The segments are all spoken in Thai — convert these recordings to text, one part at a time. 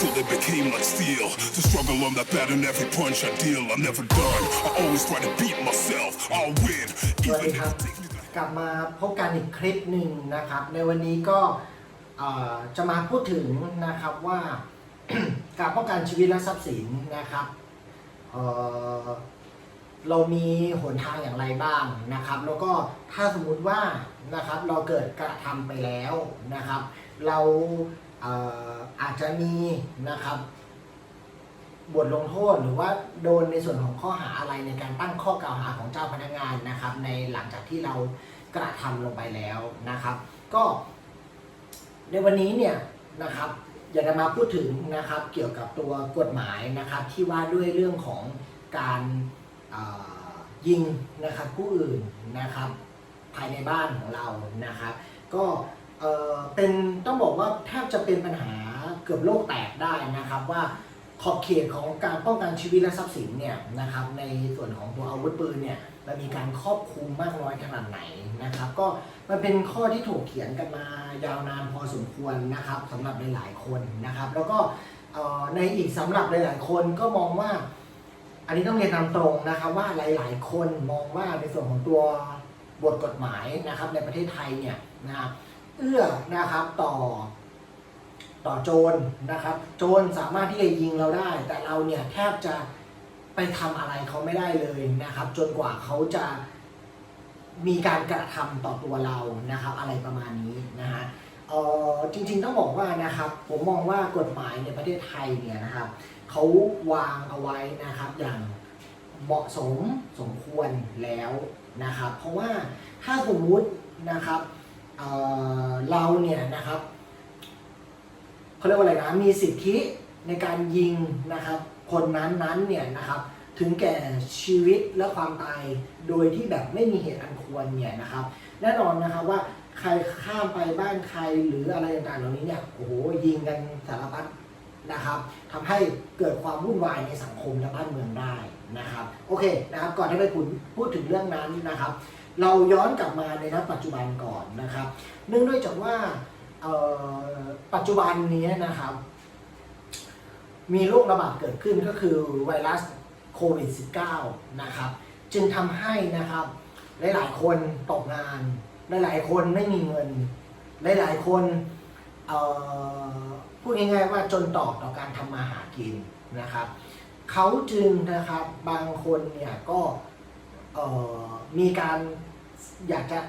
till they became like steel. The struggle on that bat and every punch I deal, I'm never done. I always try to beat myself. I'll win, สวัส even ดี if ครับ it takes me. กลับมาพบกันอีกคลิปหนึ่งนะครับ ในวันนี้ก็เอ่อจะมาพูดถึงนะครับว่า การป้องกันชีวิตและทรัพย์สินนะครับเอ่อเรามีหนทางอย่างไรบ้างนะครับ แล้วก็ถ้าสมมุติว่านะครับเราเกิดกระทำไปแล้วนะครับ เราเอาจจะมีนะครับบทลงโทษหรือว่าโดนในส่วนของข้อหาอะไรในการตั้งข้อกล่าวหาของเจ้าพนักงานนะครับ ในหลังจากที่เรากระทำลงไปแล้วนะครับ ก็ ในวันนี้เนี่ยนะครับอยากจะมาพูดถึงนะครับ เกี่ยวกับตัวกฎหมายนะครับ ที่ว่าด้วยเรื่องของการยิงนะครับผู้อื่นนะครับ ภายในบ้านของเรานะครับ ก็ เอ่อเป็นต้องบอกว่าแทบจะเป็นปัญหาเกือบโลกแตกได้นะครับว่าขอบเขตของการป้องกันชีวิตและทรัพย์สินเนี่ยนะครับในส่วนของตัวอาวุธปืนเนี่ยมันมีการครอบคลุมมากน้อยขนาดไหนนะครับก็มันเป็นข้อที่ถกเถียงกันมายาวนานพอสมควรนะครับสำหรับหลายๆคนนะครับ แล้วก็ในอีกสำหรับหลายๆคนก็มองว่า อันนี้ต้องเรียนตามตรงนะครับว่าหลาย ๆ คนมองว่าในส่วนของตัวบทกฎหมายนะครับในประเทศไทยเนี่ยนะครับ เอื้อนะครับต่อต่อโจรนะครับ โจรสามารถที่จะยิงเราได้ แต่เราเนี่ยแทบจะไปทำอะไรเขาไม่ได้เลยนะครับ จนกว่าเขาจะมีการกระทำต่อตัวเรานะครับ อะไรประมาณนี้นะฮะเอ่อจริงๆต้องบอกว่านะครับ ผมมองว่ากฎหมายในประเทศไทยเนี่ยนะครับเขาวางเอาไว้นะครับอย่างเหมาะสมสมควรแล้วนะครับ เพราะว่าถ้าสมมุตินะครับ เราเนี่ยนะครับเขาเรียกว่าอะไรนะมีสิทธิในการยิงนะครับคนนั้นนั้นเนี่ยนะครับถึงแก่ชีวิตและความตายโดยที่แบบไม่มีเหตุอันควรเนี่ยนะครับ แน่นอนนะครับว่าใครข้ามไปบ้านใครหรืออะไรต่างๆเหล่านี้เนี่ยโอ้โหยิงกันสารพัดนะครับทำให้เกิดความวุ่นวายในสังคมและบ้านเมืองได้นะครับ โอเคนะครับ ก่อนที่ไปพูดถึงเรื่องนั้นนะครับ เราย้อนกลับมาในณปัจจุบันก่อนนะครับ เนื่องด้วยจากว่าปัจจุบันนี้นะครับ มีโรคระบาดเกิดขึ้นก็คือไวรัสโควิด -19 นะครับ จึงทำให้นะครับ หลายๆ คนตกงาน หลายๆ คนไม่มีเงิน หลายๆ คนเอ่อพูดง่ายๆว่าจนตอกต่อการทำมาหากินนะครับ เขาจึงนะครับบางคนเนี่ยก็ เอ่อมีการอยากจะ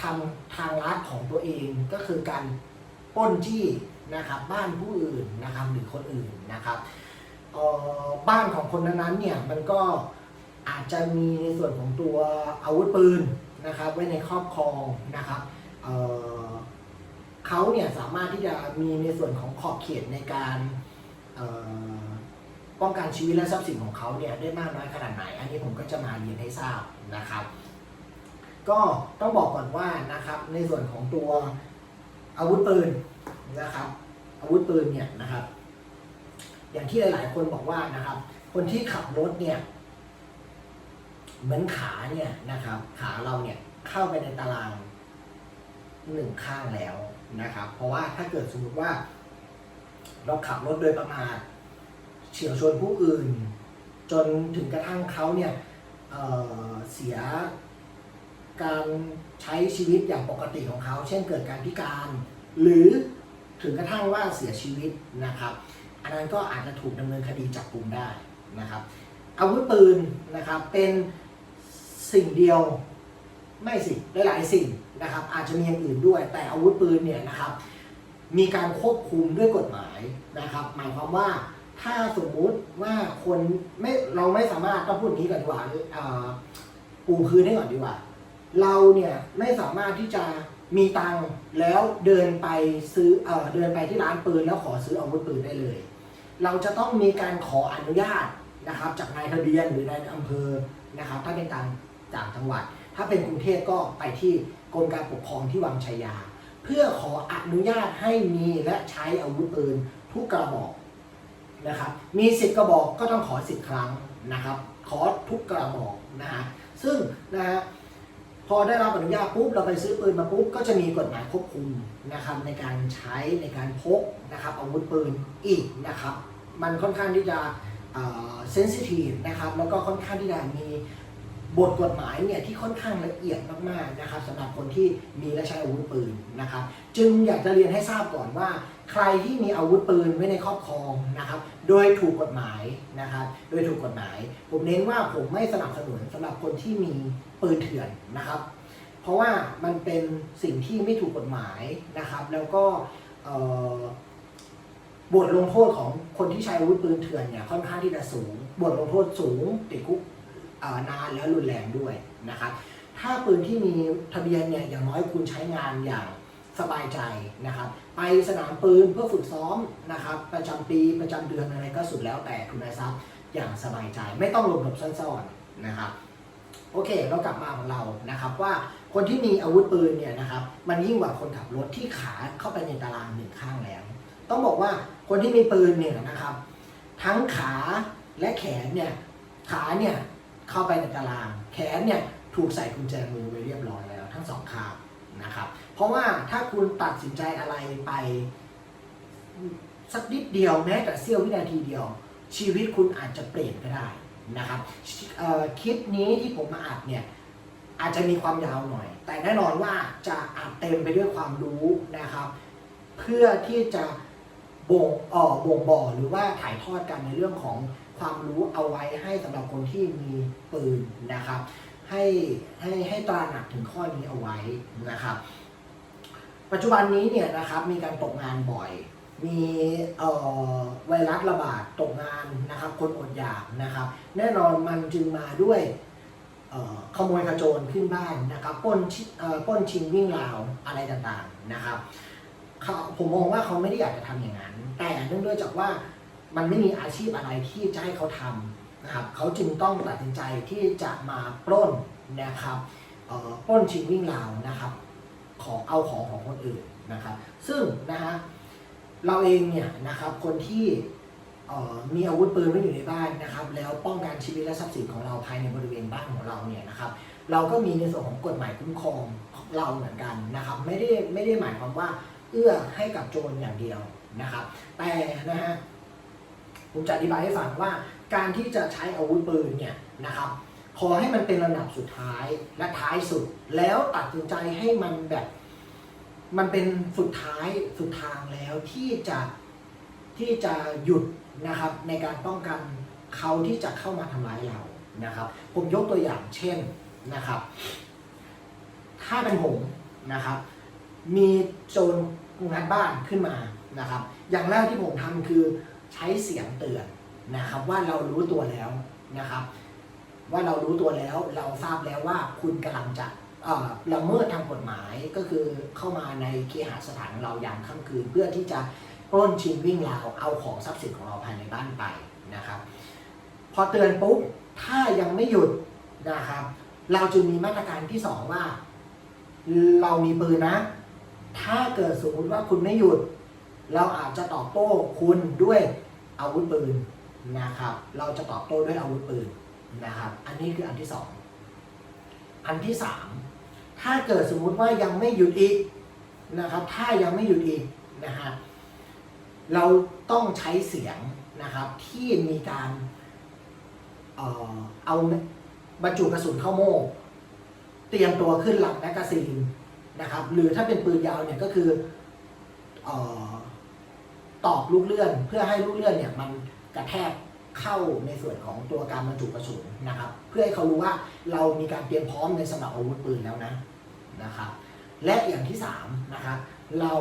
ทำทางลัดของตัวเองก็คือการปล้นจี้นะครับบ้านผู้อื่นนะครับหรือคนอื่นนะครับบ้านของคนนั้นๆเนี่ยมันก็อาจจะมีในส่วนของตัวอาวุธปืนนะครับไว้ในครอบครองนะครับเเขาเนี่ยสามารถที่จะมีในส่วนของขอบเขตในการ ป้องกันชีวิตและทรัพย์สินของเขาเนี่ยได้มากน้อยขนาดไหน อันนี้ผมก็จะมาเรียนให้ทราบนะครับ ก็ต้องบอกก่อนว่านะครับในส่วนของตัวอาวุธปืนนะครับ อาวุธปืนเนี่ยนะครับ อย่างที่หลาย ๆ คนบอกว่านะครับ คนที่ขับรถเนี่ยเหมือนขาเนี่ยนะครับ ขาเราเนี่ยเข้าไปในตารางหนึ่งข้างแล้วนะครับ เพราะว่าถ้าเกิดสมมติว่า เราขับรถโดยประมาท ฉียวชนผู้อื่น จนถึงกระทั่งเขาเนี่ยเเสียการใช้ชีวิตอย่างปกติของเขา เช่นเกิดการพิการ หรือถึงกระทั่งว่าเสียชีวิตนะครับ อันนั้นก็อาจจะถูกดำเนินคดีจับกลุ่มได้นะครับอาวุธปืนนะครับเป็นสิ่งเดียวไม่สิหลายๆสิ่งนะครับ อาจจะมีอย่างอื่นด้วย แต่อาวุธปืนเนี่ยนะครับ มีการควบคุมด้วยกฎหมายนะครับ หมายความว่า ถ้าสมมุติว่าคนไม่เราไม่สามารถต้องพูดอย่างนี้ก่อนดีกว่าเอ่อปูพื้นให้ก่อนดีกว่า เราเนี่ยไม่สามารถที่จะมีตังค์แล้วเดินไปซื้อเอ่อเดินไปที่ร้านปืนแล้วขอซื้ออาวุธปืนได้เลย เราจะต้องมีการขออนุญาตนะครับ จากนายทะเบียนหรือนายอำเภอนะครับ ถ้าเป็นต่างจากจังหวัด ถ้าเป็นกรุงเทพก็ไปที่กรมการปกครองที่วังชัยยา เพื่อขออนุญาตให้มีและใช้อาวุธปืนทุกกระบอก นะครับมีสิบกระบอกก็ต้องขอสิบครั้งนะครับ ขอทุกกระบอกนะฮะซึ่งนะฮะพพอได้รับอนุญาตปุ๊บเราไปซื้อปืนมาปุ๊บก็จะมีกฎหมายควบคุมนะครับในการใช้ในการพกนะครับอาวุธปืนอีกนะครับ มันค่อนข้างที่จะเซนซิทีฟนะครับแล้วก็ค่อนข้างที่จะมี บทกฎหมายเนี่ยที่ค่อนข้างละเอียดมากๆนะครับสำหรับคนที่มีและใช้อาวุธปืนนะครับ จึงอยากจะเรียนให้ทราบก่อนว่า ใครที่มีอาวุธปืนไว้ในครอบครองนะครับ โดยถูกกฎหมายนะครับ โดยถูกกฎหมาย ผมเน้นว่าผมไม่สนับสนุนสำหรับคนที่มีปืนเถื่อนนะครับ เพราะว่ามันเป็นสิ่งที่ไม่ถูกกฎหมายนะครับ แล้วก็บทลงโทษของคนที่ใช้อาวุธปืนเถื่อนเนี่ยค่อนข้างที่จะสูง บทลงโทษสูงติดคุก นานและรุนแรงด้วยนะครับถ้าปืนที่มีทะเบียนเนี่ยอย่างน้อยคุณใช้งานอย่างสบายใจนะครับ ไปสนามปืนเพื่อฝึกซ้อมนะครับ ประจำปีประจำเดือนอะไรก็สุดแล้วแต่ทุณนทรัพย์อย่างสบายใจ ไม่ต้องหลบหลบซ่อนๆนะครับโอเคเรากลับมาของเรานะครับว่าคนที่มีอาวุธปืนเนี่ยนะครับมันยิ่งกว่าคนขับรถที่ขาเข้าไปในตารางหนึ่งข้างแล้ว ต้องบอกว่าคนที่มีปืนเนี่ยนะครับ ทั้งขาและแขนเนี่ยขาเนี่ย เข้าไปในตาราง แขนเนี่ยถูกใส่กุญแจมือไว้เรียบร้อยแล้ว ทั้งสองข้างนะครับ เพราะว่าถ้าคุณตัดสินใจอะไรไป สักนิดเดียวแม้แต่เสี้ยววินาทีเดียว ชีวิตคุณอาจจะเปลี่ยนก็ได้นะครับคลิปนี้ที่ผมมาอัดเนี่ยอาจจะมีความยาวหน่อย แต่แน่นอนว่าจะอัดเต็มไปด้วยความรู้นะครับ เพื่อที่จะบ่งออบ่งบอกหรือว่าถ่ายทอดกันในเรื่องของ ความรู้เอาไว้ให้สำหรับคนที่มีปืนนะครับ ให้ให้ให้ตระหนักถึงข้อนี้เอาไว้นะครับ ปัจจุบันนี้เนี่ยนะครับมีการตกงานบ่อยมีเอ่อไวรัสระบาดตกงานนะครับ คนอดอยากนะครับ แน่นอนมันจึงมาด้วยเอ่อขโมยขโจรขึ้นบ้านนะครับป้นเอ่อป้นชิงวิ่งราวอะไรต่างๆนะครับผมมองว่าเขาไม่ได้อยากจะทำอย่างนั้น แต่เนื่องด้วยจากว่า มันไม่มีอาชีพอะไรที่จะให้เขาทำนะครับเขาจึงต้องตัดสินใจที่จะมาปล้นนะครับปล้นชิงวิ่งราวนะครับของเอาของของคนอื่นนะครับ ซึ่งนะฮะเราเองเนี่ยนะครับคนที่มีอาวุธปืนไว้อยู่ในบ้านนะครับ แล้วป้องกันชีวิตและทรัพย์สินของเราภายในบริเวณบ้านของเราเนี่ยนะครับเราก็มีในส่วนของกฎหมายคุ้มครองของเราเหมือนกันนะครับ ไม่ได้ไม่ได้หมายความว่าเอื้อให้กับโจรอย่างเดียวนะครับ แต่นะฮะ ผมจะอธิบายให้ฟังว่าการที่จะใช้อาวุธปืนเนี่ยนะครับขอให้มันเป็นระดับสุดท้ายและท้ายสุด แล้วตัดสินใจให้มันแบบ มันเป็นสุดท้ายสุดทางแล้วที่จะที่จะหยุดนะครับในการป้องกันเขาที่จะเข้ามาทำร้ายเรานะครับ ผมยกตัวอย่างเช่นนะครับ ถ้าเป็นผมนะครับ มีโจรงัดบ้านขึ้นมานะครับ อย่างแรกที่ผมทำคือ ใช้เสียงเตือนนะครับว่าเรารู้ตัวแล้วนะครับ ว่าเรารู้ตัวแล้วเราทราบแล้วว่าคุณกำลังจะละเมิดทางกฎหมายก็คือเข้ามาในเคหสถานเรายามค่ำคืน เพื่อที่จะปล้นชิงวิ่งราวเอาของทรัพย์สินของเราภายในบ้านไปนะครับ พอเตือนปุ๊บถ้ายังไม่หยุดนะครับ เราจึงมีมาตรการที่สองว่า เรามีปืนนะ ถ้าเกิดสมมติว่าคุณไม่หยุด เราอาจจะตอบโต้คุณด้วยอาวุธปืนนะครับ เราจะตอบโต้ด้วยอาวุธปืนนะครับ อันนี้คืออันที่สองอันที่สามถ้าเกิดสมมุติว่ายังไม่หยุดอีกนะครับ ถ้ายังไม่หยุดอีกนะฮะเราต้องใช้เสียงนะครับที่มีการเอ่อเอาบรรจุกระสุนเข้าโม่เตรียมตัวขึ้นหลังแมกกาซีนนะครับ หรือถ้าเป็นปืนยาวเนี่ยก็คือเอ่อ ตอกลูกเลื่อน เพื่อให้ลูกเลื่อนเนี่ยมันกระแทกเข้าในส่วนของตัวการบรรจุกระสุนนะครับ เพื่อให้เขารู้ว่าเรามีการเตรียมพร้อมในสำหรับอาวุธปืนแล้วนะนะครับและอย่างที่สามนะครับเรา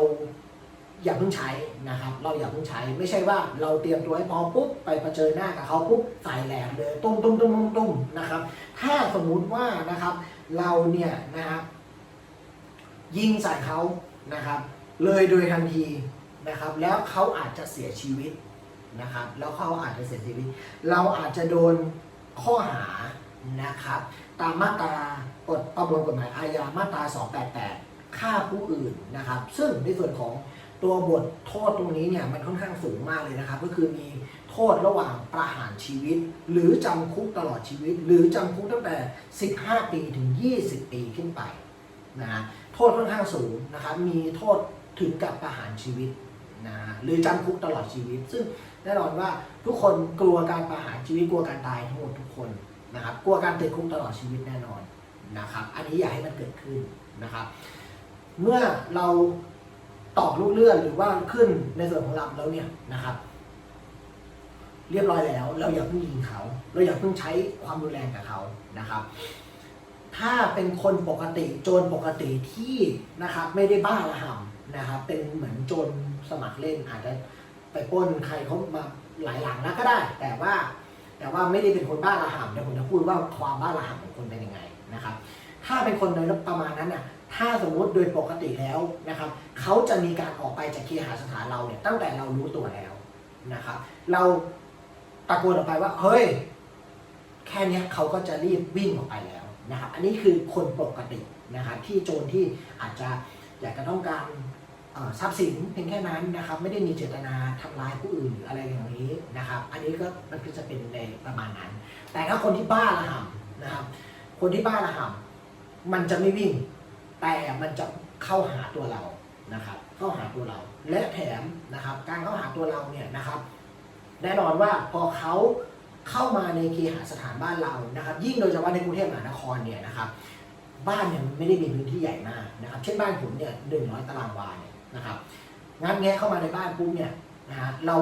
อย่าเพิ่งใช้นะครับ เราอย่าเพิ่งใช้ ไม่ใช่ว่าเราเตรียมตัวให้พร้อมปุ๊บไปเผชิญหน้ากับเขาปุ๊บใส่แหลมเลยตุ้มตุ้มตุ้มตุ้มตุ้มนะครับ ถ้าสมมุติว่านะครับ เราเนี่ยนะครับยิงใส่เขานะครับ เลยโดยทันที นะครับแล้วเขาอาจจะเสียชีวิตนะครับแล้วเขาอาจจะเสียชีวิต เราอาจจะโดนข้อหานะครับตามมาตรากฎประมวลกฎหมายอาญามาตรา 288 ฆ่าผู้อื่นนะครับซึ่งในส่วนของตัวบทโทษตรงนี้เนี่ยมันค่อนข้างสูงมากเลยนะครับก็คือมีโทษระหว่างประหารชีวิต หรือจำคุกตลอดชีวิต หรือจำคุกตั้งแต่ 15 ปีถึง 20 ปีขึ้นไปนะฮะโทษค่อนข้างสูงนะครับมีโทษถึงกับประหารชีวิต นะหรือจำคุกตลอดชีวิต ซึ่งแน่นอนว่าทุกคนกลัวการประหารชีวิตกลัวการตายทั้งหมดทุกคนนะครับกลัวการติดคุกตลอดชีวิตแน่นอนนะครับ อันนี้อย่าให้มันเกิดขึ้นนะครับ เมื่อเราตอกลูกเลื่อนหรือว่าขึ้นในส่วนของลำแล้วเนี่ยนะครับ เรียบร้อยแล้ว เราอย่าเพิ่งยิงเขา เราอย่าเพิ่งใช้ความรุนแรงกับเขานะครับ ถ้าเป็นคนปกติโจรปกติที่นะครับ ไม่ได้บ้าระห่ำนะครับ เป็นเหมือนโจร สมัครเล่นอาจจะไปป้นใครเขามาหลายหลังแล้วก็ได้ แต่ว่าแต่ว่าไม่ได้เป็นคนบ้าระห่ำเดี๋ยวผมจะพูดว่าความบ้าระห่ำของคนเป็นยังไงนะครับ ถ้าเป็นคนในประมาณนั้นน่ะถ้าสมมุติโดยปกติแล้วนะครับเขาจะมีการออกไปจากเคหสถานเราเนี่ยตั้งแต่เรารู้ตัวแล้วนะครับ เราตะโกนออกไปว่าเฮ้ยแค่นี้เขาก็จะรีบวิ่งออกไปแล้วนะครับ อันนี้คือคนปกตินะครับที่โจรที่อาจจะอยากจะต้องการ ทรัพย์สินเพียงแค่นั้นนะครับ ไม่ได้มีเจตนาทำร้ายผู้อื่นหรืออะไรอย่างนี้นะครับ อันนี้ก็มันก็จะเป็นในประมาณนั้น แต่ถ้าคนที่บ้าระห่ำนะครับ คนที่บ้าระห่ำมันจะไม่วิ่ง แต่มันจะเข้าหาตัวเรานะครับ เข้าหาตัวเรา และแถมนะครับ การเข้าหาตัวเราเนี่ยนะครับแน่นอนว่าพอเขาเข้ามาในเคหสถานบ้านเรานะครับ ยิ่งโดยเฉพาะในกรุงเทพมหานครเนี่ยนะครับ บ้านเนี่ยไม่ได้มีพื้นที่ใหญ่มากนะครับ เช่นบ้านผมเนี่ยหนึ่งร้อยตารางวาเนี่ย นะครับงัดแงะเข้ามาในบ้านปุ๊บเนี่ยนะฮะเรา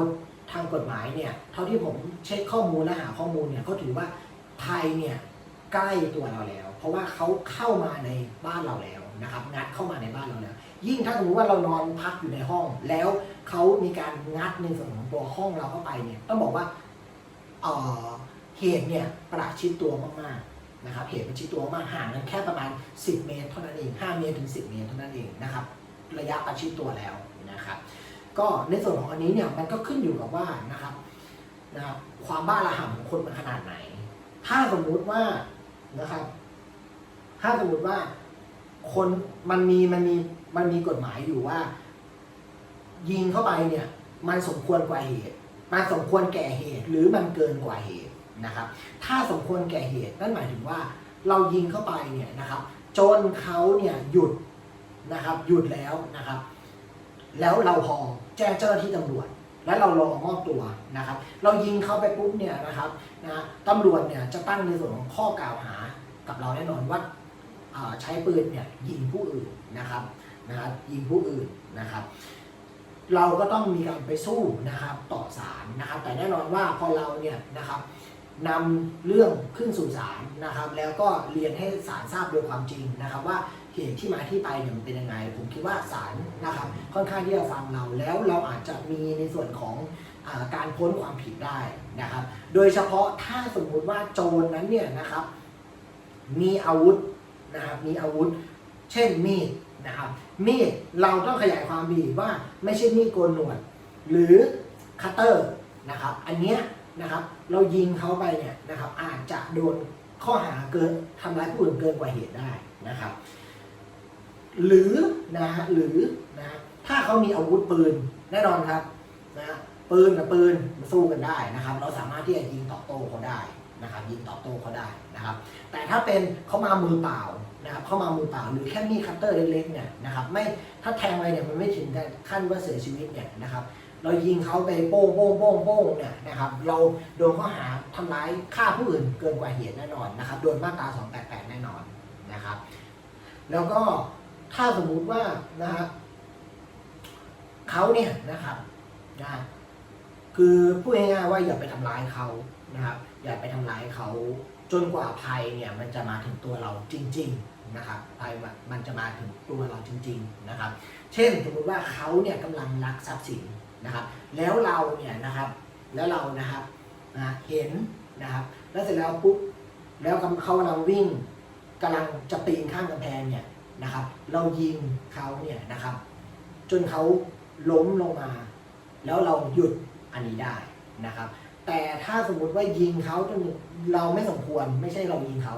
ทางกฎหมายเนี่ยเท่าที่ผมเช็คข้อมูลและหาข้อมูลเนี่ยเขาถือว่าไทยเนี่ยใกล้ตัวเราแล้ว เพราะว่าเขาเข้ามาในบ้านเราแล้วนะครับงัดเข้ามาในบ้านเราแล้ว ยิ่งถ้าสมมติว่าเรานอนพักอยู่ในห้อง แล้วเขามีการงัดในส่วนของตัวห้องเราเข้าไปเนี่ยต้องบอกว่าเออเหตุเนี่ยประชิดตัวมากๆนะครับเหตุประชิดตัวมากห่างกันแค่ประมาณ 10 เมตรเท่านั้นเอง5เมตรถึง 10 เมตรเท่านั้นเองนะครับ ระยะประชิดตัวแล้วนะครับก็ในส่วนของอันนี้เนี่ยมันก็ขึ้นอยู่กับว่านะครับนะครับความบ้าระห่ำของคนมันขนาดไหน ถ้าสมมุติว่านะครับ ถ้าสมมติว่าคนมันมีมันมีมันมีกฎหมายอยู่ว่า ยิงเข้าไปเนี่ย มันสมควรกว่าเหตุ มันสมควรแก่เหตุ หรือมันเกินกว่าเหตุนะครับ ถ้าสมควรแก่เหตุนั่นหมายถึงว่า เรายิงเข้าไปเนี่ยนะครับ จนเขาเนี่ยหยุด นะครับ หยุดแล้วนะครับ แล้วเราพอแจ้งเจ้าหน้าที่ตำรวจ และเรารอมอบตัวนะครับ เรายิงเข้าไปปุ๊บเนี่ยนะครับนะตำรวจเนี่ยจะตั้งในส่วนของข้อกล่าวหากับเราแน่นอนว่าอ่าใช้ปืนเนี่ยยิงผู้อื่นนะครับนะครับยิงผู้อื่นนะครับ เราก็ต้องมีการไปสู้นะครับต่อศาลนะครับ แต่แน่นอนว่าพอเราเนี่ยนะครับนำเรื่องขึ้นสู่ศาลนะครับ แล้วก็เรียนให้ศาลทราบโดยความจริงนะครับ ว่า เหตุที่มาที่ไปเนี่ยมันเป็นยังไง ผมคิดว่าศาลนะครับค่อนข้างที่จะฟังเราแล้วเราอาจจะมีในส่วนของอการพ้นความผิดได้นะครับ โดยเฉพาะถ้าสมมุติว่าโจรนั้นเนี่ยนะครับ มีอาวุธนะครับมีอาวุธ เช่นมีดนะครับมีดเราต้องขยายความดีว่าไม่ใช่มีดโกนหนวด หรือคัตเตอร์นะครับ อันเนี้ยนะครับเรายิงเขาไปเนี่ยนะครับอาจจะโดนข้อหาเกินทำร้ายผู้อื่นเกินกว่าเหตุได้นะครับ หรือนะฮะหรือนะฮะถ้าเขามีอาวุธปืนแน่นอนครับนะฮะปืนกับปืนมาสู้กันได้นะครับ เราสามารถที่จะยิงตอบโต้เขาได้นะครับ ยิงตอบโต้เขาได้นะครับ แต่ถ้าเป็นเขามามือเปล่านะครับเข้ามามือเปล่าหรือแค่มีคัตเตอร์เล็กๆเนี่ยนะครับไม่ถ้าแทงไปเนี่ยมันไม่ถึงขั้นว่าเสียชีวิตเนี่ยนะครับ เรายิงเขาไปโป้งโป้งโป้งโป้งเนี่ยนะครับ เราโดนข้อหาทำร้ายฆ่าผู้อื่นเกินกว่าเหตุแน่นอนนะครับ โดนมาตรา288 แน่นอนนะครับ แล้วก็ ถ้าสมมุติว่านะครับเขาเนี่ยนะครับนะคือพูดง่ายๆว่าอย่าไปทำร้ายเขานะครับ อย่าไปทำร้ายเขาจนกว่าภัยเนี่ยมันจะมาถึงตัวเราจริง ๆนะครับภัยมันจะมาถึงตัวเราจริง ๆนะครับ เช่นสมมติว่าเขาเนี่ยกำลังลักทรัพย์สินนะครับ แล้วเราเนี่ยนะครับ แล้วเรานะครับนะเห็นนะครับ แล้วเสร็จแล้วปุ๊บแล้วกำเขากำลังวิ่งกำลังจะปีนข้ามกำแพงเนี่ย นะครับ เรายิงเขาเนี่ยนะครับ จนเขาล้มลงมา แล้วเราหยุดอันนี้ได้นะครับ แต่ถ้าสมมุติว่ายิงเขาจนเราไม่สมควรไม่ใช่เรายิงเขา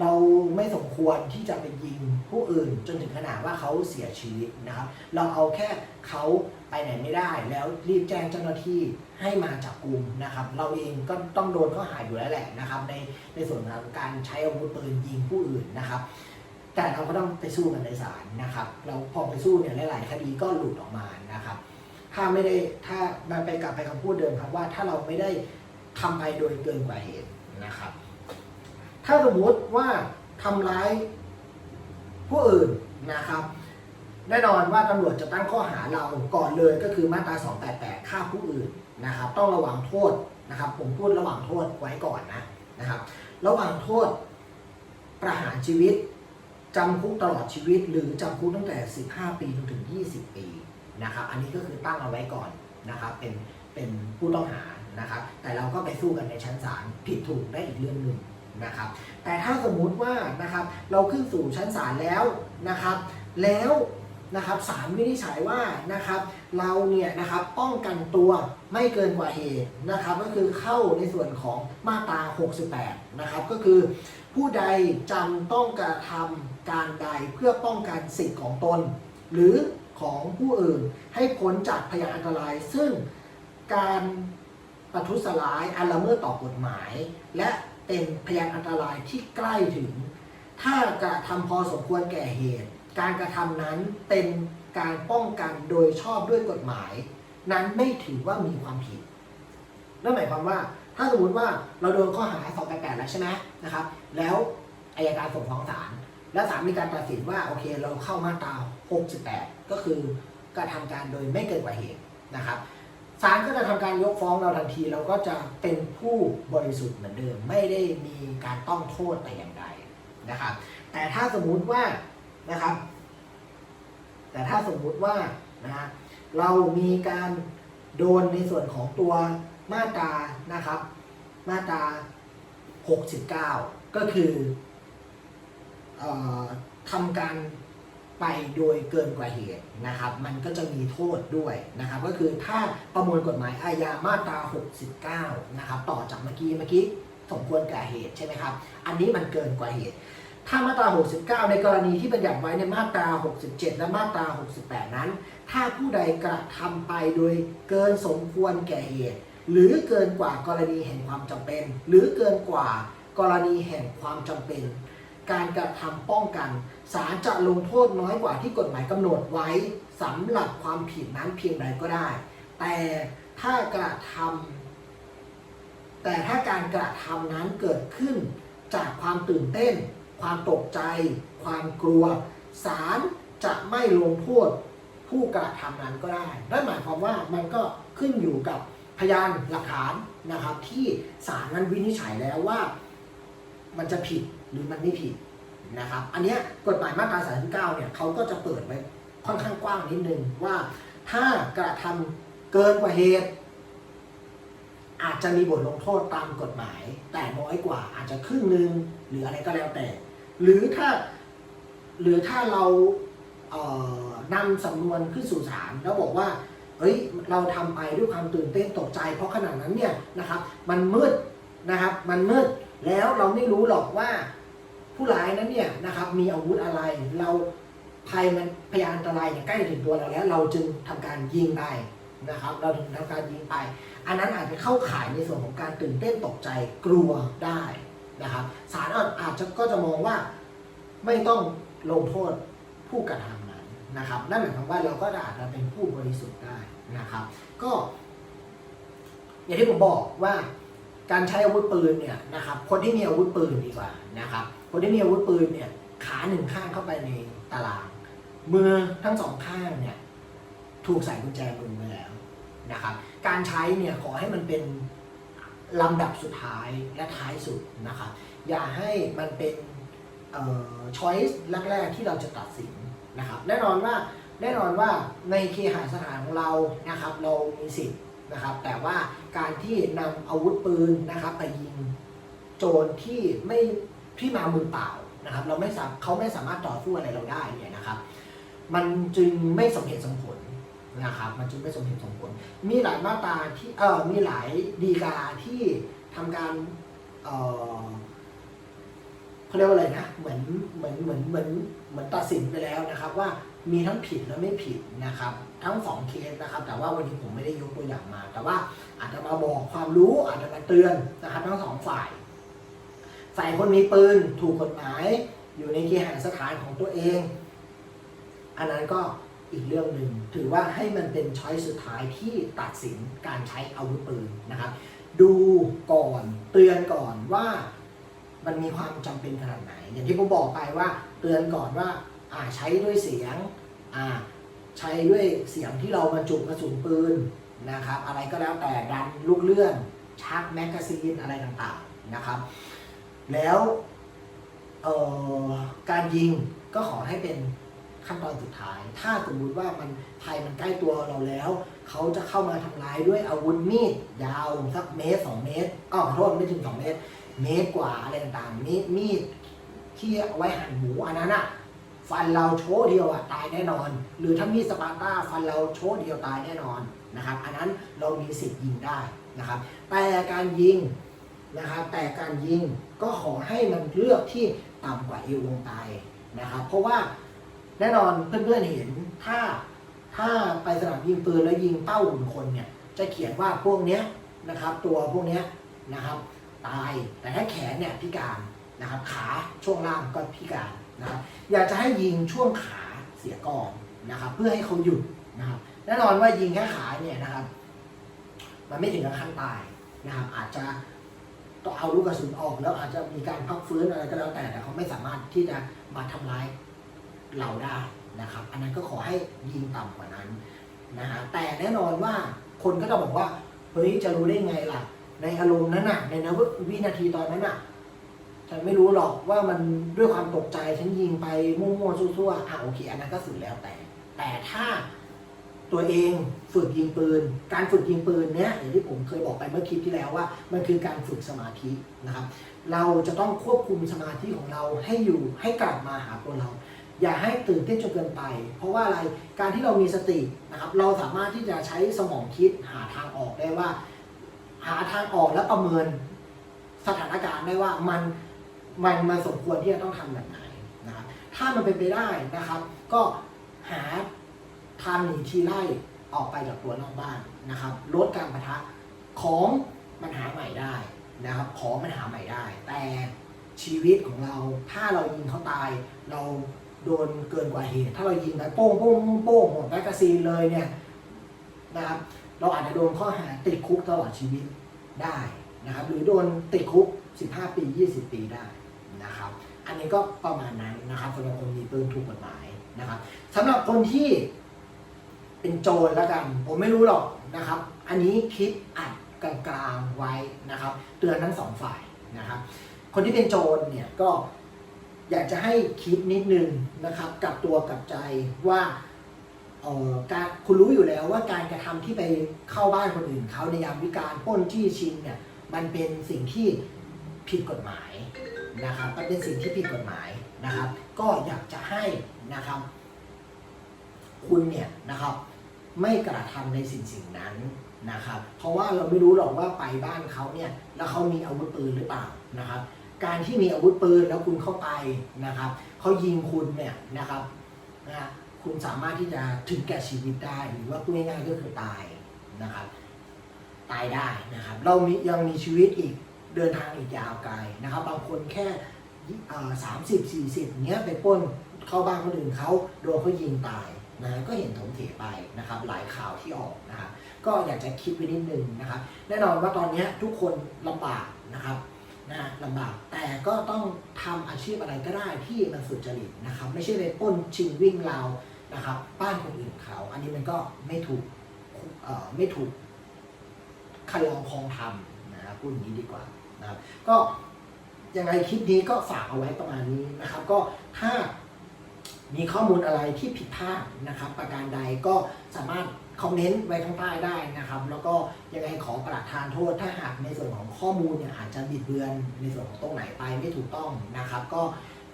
เราไม่สมควรที่จะไปยิงผู้อื่น จนถึงขนาดว่าเขาเสียชีวิตนะครับ เราเอาแค่เขาไปไหนไม่ได้ แล้วรีบแจ้งเจ้าหน้าที่ให้มาจับกลุ่มนะครับ เราเองก็ต้องโดนข้อหาอยู่แล้วแหละนะครับ ในในส่วนของการใช้อาวุธปืนยิงผู้อื่นนะครับ แต่เราก็ต้องไปสู้กันในศาลนะครับเราพอไปสู้เนี่ยหลายๆคดีก็หลุดออกมานะครับ ถ้าไม่ได้ถ้ามันไปกลับไปคำพูดเดิมครับว่าถ้าเราไม่ได้ทำไปโดยเกินกว่าเหตุนะครับ ถ้าสมมติว่าทำร้ายผู้อื่นนะครับแน่นอนว่าตำรวจจะตั้งข้อหาเราก่อนเลยก็คือมาตรา 288 ฆ่าผู้อื่นนะครับ ต้องระวังโทษนะครับ ผมพูดระหว่างโทษไว้ก่อนนะนะครับ ระหว่างโทษประหารชีวิต จำคุกตลอดชีวิต หรือจำคุกตั้งแต่ 15 ปีจนถึง 20 ปีนะครับอันนี้ก็คือตั้งเอาไว้ก่อนนะครับเป็นเป็นผู้ต้องหานะครับแต่เราก็ไปสู้กันในชั้นศาลผิดถูกได้อีกเรื่องหนึ่งนะครับแต่ถ้าสมมุติว่านะครับเราขึ้นสู่ชั้นศาลแล้วนะครับ แล้วนะครับศาลวินิจฉัยว่านะครับเราเนี่ยนะครับป้องกันตัวไม่เกินกว่าเหตุนะครับก็คือเข้าในส่วนของมาตรา 68 นะครับก็คือผู้ใดจำต้องกระทำ การใดเพื่อป้องกันสิทธิ์ของตน หรือของผู้อื่นให้พ้นจากพยานอันตราย ซึ่งการประทุษร้ายอันละเมิดต่อกฎหมาย และเป็นพยานอันตรายที่ใกล้ถึง ถ้ากระทำพอสมควรแก่เหตุ การกระทำนั้นเป็นการป้องกันโดยชอบด้วยกฎหมาย นั้นไม่ถือว่ามีความผิดนั่นหมายความว่าถ้าสมมติว่าเราโดนข้อหา288แล้วใช่ไหมนะครับ แล้วอายการส่งฟ้องศาล แล้วศาลมีการตัดสินว่าโอเคเราเข้ามาตรา 68 ก็คือกระทำการโดยไม่เกินกว่าเหตุนะครับศาลก็จะทำการยกฟ้องเราทันที เราก็จะเป็นผู้บริสุทธิ์เหมือนเดิม ไม่ได้มีการต้องโทษแต่อย่างใดนะครับ แต่ถ้าสมมุติว่านะครับ แต่ถ้าสมมุติว่านะเรามีการโดนในส่วนของตัวมาตรานะครับ มาตรา 69 ก็คือ ทำการไปโดยเกินกว่าเหตุนะครับ มันก็จะมีโทษด้วยนะครับ ก็คือถ้าประมวลกฎหมายอาญามาตรา 69 นะครับ ต่อจากเมื่อกี้เมื่อกี้สมควรแก่เหตุใช่ไหมครับ อันนี้มันเกินกว่าเหตุ ถ้ามาตรา 69 ในกรณีที่บัญญัติไว้ในมาตรา 67 และมาตรา 68 นั้น ถ้าผู้ใดกระทำไปโดยเกินสมควรแก่เหตุ หรือเกินกว่ากรณีแห่งความจำเป็น หรือเกินกว่ากรณีแห่งความจำเป็น การกระทำป้องกันศาลจะลงโทษน้อยกว่าที่กฎหมายกำหนดไว้สำหรับความผิดนั้นเพียงใดก็ได้ แต่ถ้ากระทำแต่ถ้าการกระทำนั้นเกิดขึ้นจากความตื่นเต้น ความตกใจ ความกลัวศาลจะไม่ลงโทษผู้กระทำนั้นก็ได้นั่นหมายความว่ามันก็ขึ้นอยู่กับพยานหลักฐานนะครับที่ศาลนั้นวินิจฉัยแล้วว่ามันจะผิด หรือมันไม่ผิดนะครับ อันเนี้ยกฎหมายมาตรา39เนี่ยเขาก็จะเปิดไว้ค่อนข้างกว้างนิดนึงว่าถ้ากระทำเกินกว่าเหตุ อาจจะมีบทลงโทษตามกฎหมาย แต่น้อยกว่าอาจจะครึ่งหนึ่งหรืออะไรก็แล้วแต่ หรือถ้าหรือถ้าเราเนำสำนวนขึ้นสู่ศาลแล้วบอกว่าเฮ้ยเราทำไปด้วยความตื่นเต้นตกใจ เพราะขณะนั้นเนี่ยนะครับ มันมืดนะครับ มันมืดแล้วเราไม่รู้หรอกว่า ผู้ร้ายนั้นเนี่ยนะครับมีอาวุธอะไรเราภัยมันพยานอันตรายเนี่ยใกล้ถึงตัวเราแล้ว เราจึงทำการยิงไปนะครับ เราถึงทำการยิงไป อันนั้นอาจจะเข้าข่ายในส่วนของการตื่นเต้นตกใจกลัวได้นะครับศาลอาจจะก็จะมองว่าไม่ต้องลงโทษผู้กระทำนั้นนะครับ นั่นหมายความว่าเราก็อาจจะเป็นผู้บริสุทธิ์ได้นะครับ ก็ อย่างที่ผมบอกว่าการใช้อาวุธปืนเนี่ยนะครับ คนที่มีอาวุธปืนดีกว่านะครับ คนที่มีอาวุธปืนเนี่ยขาหนึ่งข้างเข้าไปในตารางมือทั้งสองข้างเนี่ยถูกใส่กุญแจมือไปแล้วนะครับการใช้เนี่ยขอให้มันเป็นลำดับสุดท้ายและท้ายสุดนะครับอย่าให้มันเป็นเอ่อช้อยส์แรกๆที่เราจะตัดสินนะครับแน่นอนว่าแน่นอนว่าในเคหสถานของเรานะครับเรามีสิทธิ์นะครับแต่ว่าการที่นำอาวุธปืนนะครับไปยิงโจรที่ไม่ ที่มามือเปล่านะครับ เราไม่สามเขาไม่สามารถต่อสู้อะไรเราได้เนี่ยนะครับ มันจึงไม่สมเหตุสมผลนะครับ มันจึงไม่สมเหตุสมผล มีหลายมาตราที่เออมีหลายดีกาที่ทำการเออเขาเรียกว่าอะไรนะเหมือนเหมือนเหมือนเหมือนเหมือนตัดสินไปแล้วนะครับ ว่ามีทั้งผิดและไม่ผิดนะครับ ทั้งสองเคสนะครับ แต่ว่าวันนี้ผมไม่ได้ยกตัวอย่างมา แต่ว่าอาจจะมาบอกความรู้อาจจะมาเตือนนะครับ ทั้งสองฝ่าย ฝ่ายคนมีปืนถูกกฎหมาย อยู่ในเคหสถานของตัวเอง อันนั้นก็อีกเรื่องหนึ่งถือว่าให้มันเป็นช้อยสุดท้ายที่ตัดสินการใช้อาวุธปืนนะครับ ดูก่อนเตือนก่อนว่ามันมีความจำเป็นขนาดไหน อย่างที่ผมบอกไปว่าเตือนก่อนว่าอ่าใช้ด้วยเสียงอ่าใช้ด้วยเสียงที่เราบรรจุกระสุนปืนนะครับ อะไรก็แล้วแต่ดันลูกเลื่อนชักแมกกาซีนอะไรต่างๆนะครับ แล้วการยิงก็ขอให้เป็นขั้นตอนสุดท้าย ถ้าสมมติว่ามันภัยมันใกล้ตัวเราแล้ว เขาจะเข้ามาทำร้ายด้วยอาวุธมีดยาวสักเมตรสองเมตรอ้าวขอโทษไม่ถึงสองเมตร เมตรกว่าอะไรต่างๆมีดมีดที่เอาไว้หั่นหมูอันนั้นอะฟันเราโชว์เดียวอะตายแน่นอน หรือถ้ามีสปาร์ต้าฟันเราโชว์เดียวตายแน่นอนนะครับ อันนั้นเรามีสิทธิ์ยิงได้นะครับ แต่การยิง นะครับแต่การยิงก็ขอให้มันเลือกที่ต่ำกว่าเอวลงไปนะครับเพราะว่าแน่นอนเพื่อนๆเห็นถ้าถ้าไปสนามยิงปืนแล้วยิงเป้าหุ่นคนเนี่ยจะเขียนว่าพวกเนี้ยนะครับตัวพวกเนี้ยนะครับตายแต่ถ้าแขนเนี่ยพิการนะครับขาช่วงล่างก็พิการนะครับอยากจะให้ยิงช่วงขาเสียก่อนนะครับเพื่อให้เขาหยุดนะครับแน่นอนว่ายิงแค่ขาเนี่ยนะครับ มันไม่ถึงกับขั้นตายนะครับอาจจะ ต้องเอาลูกกระสุนออก แล้วอาจจะมีการพักฟื้นอะไรก็แล้วแต่แต่เขาไม่สามารถที่จะมาทำร้ายเราได้นะครับ อันนั้นก็ขอให้ยิงต่ำกว่านั้นนะฮะแต่แน่นอนว่าคนก็จะบอกว่าเฮ้ยจะรู้ได้ไงล่ะ ในอารมณ์นั้นน่ะ ในวินาทีตอนนั้นน่ะฉันไม่รู้หรอกว่ามันด้วยความตกใจฉันยิงไปมั่วๆซั่วๆอะโอเคอันนั้นก็สุดแล้วแต่ แต่ถ้า ตัวเองฝึกยิงปืน การฝึกยิงปืนเนี้ยอย่างที่ผมเคยบอกไปเมื่อคลิปที่แล้วว่า มันคือการฝึกสมาธินะครับ เราจะต้องควบคุมสมาธิของเราให้อยู่ให้กลับมาหาตัวเรา อย่าให้ตื่นเต้นจนเกินไป เพราะว่าอะไรการที่เรามีสตินะครับ เราสามารถที่จะใช้สมองคิดหาทางออกได้ว่า หาทางออกและประเมินสถานการณ์ได้ว่ามันมันมันสมควรที่จะต้องทำแบบไหนนะครับถ้ามันเป็นไปได้นะครับ ก็หา ทางหนีทีไล่ออกไปจากตัวนอกบ้านนะครับลดการปะทะของมันหาใหม่ได้นะครับของมันหาใหม่ได้ แต่ชีวิตของเราถ้าเรายิงเขาตาย เราโดนเกินกว่าเหตุ ถ้าเรายิงไปโป้งโป้งโป้งโป้งหมดแมกกาซีนเลยเนี่ยนะครับเราอาจจะโดนข้อหาติดคุกตลอดชีวิตได้นะครับ หรือโดนติดคุก 15 ปี 20 ปีได้นะครับ อันนี้ก็ประมาณนั้นนะครับสำหรับคนมีปืนถูกกฎหมายนะครับสำหรับคนที่ เป็นโจรแล้วกัน ผมไม่รู้หรอกนะครับ อันนี้คิดอัดกลางๆไว้นะครับ เตือนทั้งสองฝ่ายนะครับ คนที่เป็นโจรเนี่ยก็อยากจะให้คิดนิดนึงนะครับกลับตัวกลับใจว่าเออการคุณรู้อยู่แล้วว่าการกระทำที่ไปเข้าบ้านคนอื่นเขาในยามวิการป้นจี้ชิงเนี่ยมันเป็นสิ่งที่ผิดกฎหมายนะครับมันเป็นสิ่งที่ผิดกฎหมายนะครับ ก็อยากจะให้นะครับ คุณเนี่ยนะครับ ไม่กระทำในสิ่งสิ่งนั้นนะครับ เพราะว่าเราไม่รู้หรอกว่าไปบ้านเขาเนี่ยแล้วเขามีอาวุธปืนหรือเปล่านะครับ การที่มีอาวุธปืนแล้วคุณเข้าไปนะครับเขายิงคุณเนี่ยนะครับนะคุณสามารถที่จะถึงแก่ชีวิตได้หรือว่าพูดง่ายๆก็คือตายนะครับ ตายได้นะครับ เรามียังมีชีวิตอีกเดินทางอีกยาวไกลนะครับ บางคนแค่สามสิบสี่สิบเนี้ยไปป้นเข้าบ้านคนอื่นเขาโดนเขายิงตาย นะก็เห็นถมเถไปนะครับหลายข่าวที่ออกนะครับก็อยากจะคิดไว้นิดนึงนะครับแน่นอนว่าตอนนี้ทุกคนลำบากนะครับนะลำบากแต่ก็ต้องทำอาชีพอะไรก็ได้ที่มันสุจริตนะครับ ไม่ใช่ไปป้นชิงวิ่งราวนะครับบ้านคนอื่นเขา อันนี้มันก็ไม่ถูกเอ่อไม่ถูกคันลองคลองทำนะครับพูดอย่างนี้ดีกว่านะครับก็ยังไงคลิปนี้ก็ฝากเอาไว้ประมาณนี้นะครับ ก็ถ้า มีข้อมูลอะไรที่ผิดพลาดนะครับ ประการใดก็สามารถคอมเมนต์ไว้ข้างใต้ได้นะครับ แล้วก็ยังไงขอประทานโทษถ้าหากในส่วนของข้อมูลเนี่ยอาจจะบิดเบือนในส่วนของตรงไหนไปไม่ถูกต้องนะครับ ก็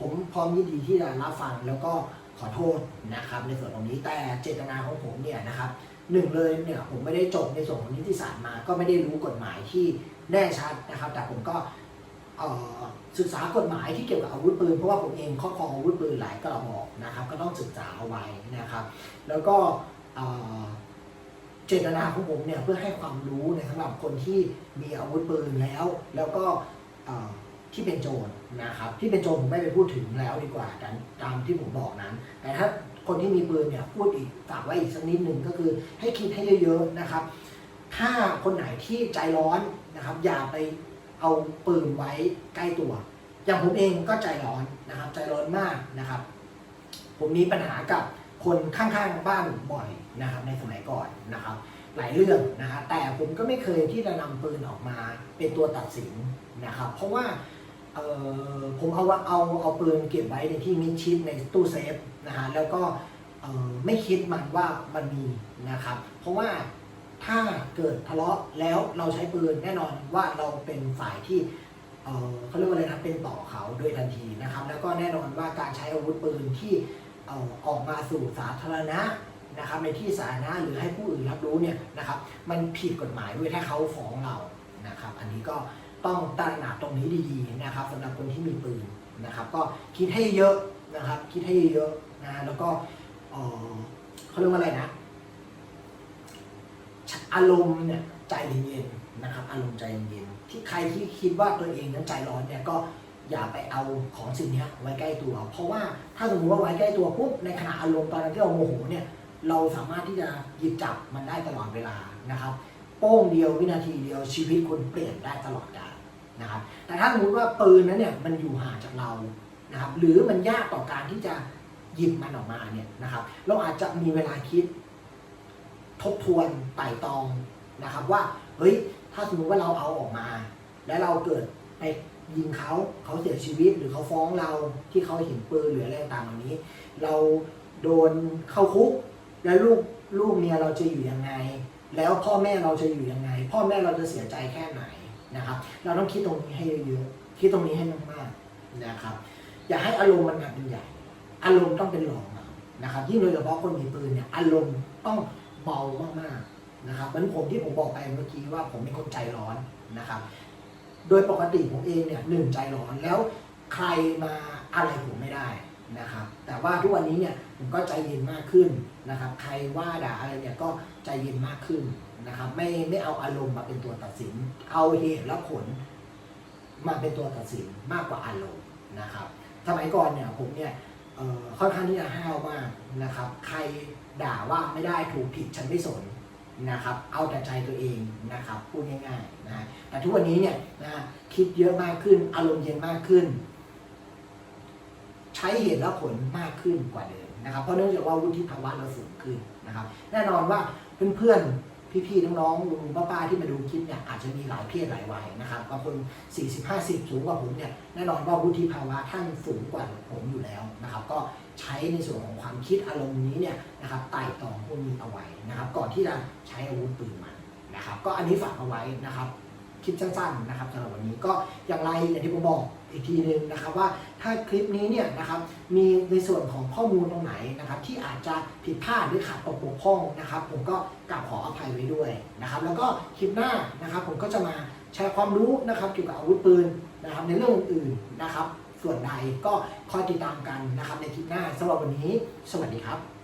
ผมพร้อมยินดีที่จะรับฟังแล้วก็ขอโทษนะครับ ในส่วนตรงนี้แต่เจตนาของผมเนี่ยนะครับหนึ่งเลยเนี่ยผมไม่ได้จบในส่วนของนิติศาสตร์มา ก็ไม่ได้รู้กฎหมายที่แน่ชัดนะครับ แต่ผมก็ ศึกษากฎหมายที่เกี่ยวกับอาวุธปืนเพราะว่าผมเองครอบครองอาวุธปืนหลายกระบอกนะครับ ก็ต้องศึกษาเอาไว้นะครับ แล้วก็เจตนาของผมเนี่ยเพื่อให้ความรู้ในสำหรับคนที่มีอาวุธปืนแล้ว แล้วก็ที่เป็นโจรนะครับที่เป็นโจรผมไม่ไปพูดถึงแล้วดีกว่ากันตามที่ผมบอกนั้น แต่ถ้าคนที่มีปืนเนี่ยพูดอีกฝากไว้อีกสักนิดหนึ่งก็คือให้คิดให้เยอะๆนะครับ ถ้าคนไหนที่ใจร้อนนะครับ อย่าไป เอาปืนไว้ใกล้ตัว อย่างผมเองก็ใจร้อนนะครับ ใจร้อนมากนะครับ ผมมีปัญหากับคนข้างๆบ้านบ่อยนะครับ ในสมัยก่อนนะครับ หลายเรื่องนะฮะแต่ผมก็ไม่เคยที่จะนำปืนออกมาเป็นตัวตัดสินนะครับ เพราะว่าผมเอาว่าเอาเอาปืนเก็บไว้ในที่มิดชิดในตู้เซฟนะฮะแล้วก็ไม่คิดมันว่ามันมีนะครับ เพราะว่า ถ้าเกิดทะเลาะแล้วเราใช้ปืนแน่นอนว่าเราเป็นฝ่ายที่เเขาเรียกว่าอะไรนะเป็นต่อเขาโดยทันทีนะครับ แล้วก็แน่นอนว่าการใช้อาวุธปืนที่ออกมาสู่สาธารณะนะครับในที่สาธารณะหรือให้ผู้อื่นรับรู้เนี่ยนะครับมันผิดกฎหมายด้วยถ้าเขาฟ้องเรานะครับ อันนี้ก็ต้องตระหนักตรงนี้ดีๆนะครับสำหรับคนที่มีปืนนะครับ ก็คิดให้เยอะนะครับ คิดให้เยอะนะแล้วก็เขาเรียกว่าอะไรนะ อารมณ์เนี่ยใจเย็นๆนะครับ อารมณ์ใจเย็นๆที่ใครที่คิดว่าตัวเองนั้นใจร้อนเนี่ยก็อย่าไปเอาของสิ่งเนี้ยไว้ใกล้ตัว เพราะว่าถ้าสมมติว่าไว้ใกล้ตัวปุ๊บในขณะอารมณ์ตอนนั้นที่เราโมโหเนี่ยเราสามารถที่จะหยิบจับมันได้ตลอดเวลานะครับ โป้งเดียววินาทีเดียวชีวิตคุณเปลี่ยนได้ตลอดกาลนะครับแต่ถ้าสมมติว่าปืนนั้นเนี่ยมันอยู่ห่างจากเรานะครับหรือมันยากต่อการที่จะหยิบมันออกมาเนี่ยนะครับเราอาจจะมีเวลาคิด ทบทวนไต่ตองนะครับว่าเฮ้ยถ้าสมมติว่าเราเอาออกมา แล้วเราเกิดไปยิงเขาเขาเสียชีวิตหรือเขาฟ้องเราที่เขาเห็นปืนหรืออะไรต่างๆเหล่านี้ เราโดนเข้าคุก แล้วลูกลูกเมียเราจะอยู่ยังไง แล้วพ่อแม่เราจะอยู่ยังไง พ่อแม่เราจะเสียใจแค่ไหนนะครับ เราต้องคิดตรงนี้ให้เยอะๆคิดตรงนี้ให้มากๆนะครับ อย่าให้อารมณ์มันหนักเป็นใหญ่ อารมณ์ต้องเป็นรองนะครับ ยิ่งโดยเฉพาะคนมีปืนเนี่ยอารมณ์ต้อง เบามากๆนะครับเหมือนผมที่ผมบอกไปเมื่อกี้ว่าผมเป็นคนใจร้อนนะครับ โดยปกติผมเองเนี่ยหนึ่งใจร้อนแล้วใครมาอะไรผมไม่ได้นะครับ แต่ว่าทุกวันนี้เนี่ยผมก็ใจเย็นมากขึ้นนะครับ ใครว่าด่าอะไรเนี่ยก็ใจเย็นมากขึ้นนะครับไม่ไม่เอาอารมณ์มาเป็นตัวตัดสิน เอาเหตุและผลมาเป็นตัวตัดสินมากกว่าอารมณ์นะครับ สมัยก่อนเนี่ยผมเนี่ยค่อนข้างที่จะห้าวมากนะครับ ใคร ด่าว่าไม่ได้ถูกผิดฉันไม่สนนะครับ เอาแต่ใจตัวเองนะครับพูดง่ายๆนะแต่ทุกวันนี้เนี่ยนะฮะคิดเยอะมากขึ้น อารมณ์เย็นมากขึ้น ใช้เหตุและผลมากขึ้นกว่าเดิมนะครับ เพราะเนื่องจากว่าวุฒิภาวะเราสูงขึ้นนะครับ แน่นอนว่าเพื่อนๆ พี่ๆ น้องๆลุงป้าๆ ที่มาดูคลิปเนี่ยอาจจะมีหลายเพศหลายวัยนะครับบางคน 40 50 สูงกว่าผมเนี่ยแน่นอนว่าวุฒิภาวะท่านสูงกว่าผมอยู่แล้วนะครับ ก็ ใช้ในส่วนของความคิดอารมณ์นี้เนี่ยนะครับไต่ตองพวกนี้เอาไว้นะครับ ก่อนที่จะใช้อาวุธปืนมันนะครับ ก็อันนี้ฝากเอาไว้นะครับคลิปสั้นๆนะครับสำหรับวันนี้ก็อย่างไรอย่างที่ผมบอกอีกทีนึงนะครับว่าถ้าคลิปนี้เนี่ยนะครับมีในส่วนของข้อมูลตรงไหนนะครับที่อาจจะผิดพลาดหรือขาดตกบกพร่องนะครับ ผมก็กราบขออภัยไว้ด้วยนะครับ แล้วก็คลิปหน้านะครับผมก็จะมาแชร์ความรู้นะครับเกี่ยวกับอาวุธปืนนะครับในเรื่องอื่นๆนะครับ ส่วนใดก็คอยติดตามกันนะครับในคลิปหน้าสำหรับวันนี้ สวัสดีครับ